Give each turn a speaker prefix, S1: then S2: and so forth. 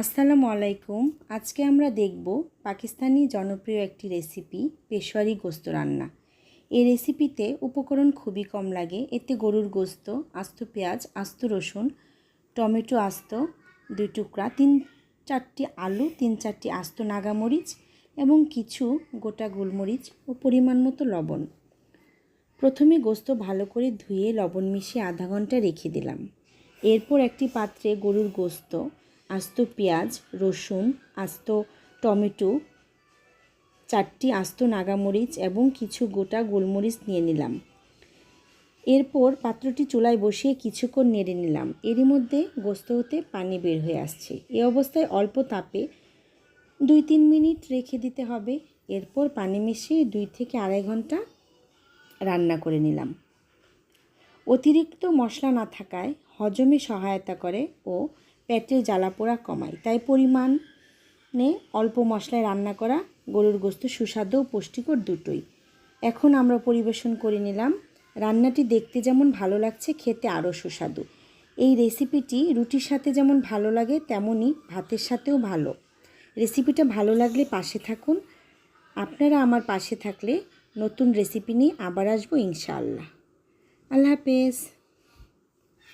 S1: আসসালামু আলাইকুম। আজকে আমরা দেখব পাকিস্তানি জনপ্রিয় একটি রেসিপি পেশোয়ারি গোস্ত রান্না। এই রেসিপিতে উপকরণ খুবই কম লাগে। এতে গরুর গোস্ত, আস্ত পেঁয়াজ, আস্ত রসুন, টমেটো আস্ত দুই টুকরা, তিন চারটি আলু, তিন চারটি আস্ত নাগামরিচ এবং কিছু গোটা গোলমরিচ ও পরিমাণ মতো লবণ। প্রথমে গোস্ত ভালো করে ধুয়ে লবণ মিশিয়ে আধা ঘণ্টা রেখে দিলাম। এরপর একটি পাত্রে গরুর গোস্ত আস্ত পেঁয়াজ, রসুন, আস্ত টমেটো, চারটি আস্ত নাগামরিচ এবং কিছু গোটা গোলমরিচ নিয়ে নিলাম। এরপর পাত্রটি চুলায় বসিয়ে কিছুক্ষণ নেড়ে নিলাম। এরই মধ্যে গোস্ত হতে পানি বের হয়ে আসছে। এ অবস্থায় অল্প তাপে দুই তিন মিনিট রেখে দিতে হবে। এরপর পানি মিশিয়ে দুই থেকে আড়াই ঘণ্টা রান্না করে নিলাম। অতিরিক্ত মশলা না থাকায় হজমে সহায়তা করে ও পেটের জ্বালাপোড়া কমায়। তাই পরিমাণে অল্প মশলায় রান্না করা গরুর গোস্ত সুস্বাদু ও পুষ্টিকর দুটোই। এখন আমরা পরিবেশন করে নিলাম। রান্নাটি দেখতে যেমন ভালো লাগছে, খেতে আরও সুস্বাদু। এই রেসিপিটি রুটির সাথে যেমন ভালো লাগে, তেমনই ভাতের সাথেও ভালো। রেসিপিটা ভালো লাগলে পাশে থাকুন। আপনারা আমার পাশে থাকলে নতুন রেসিপি নিয়ে আবার আসব ইনশাআল্লাহ। আল্লাহ হাফেজ।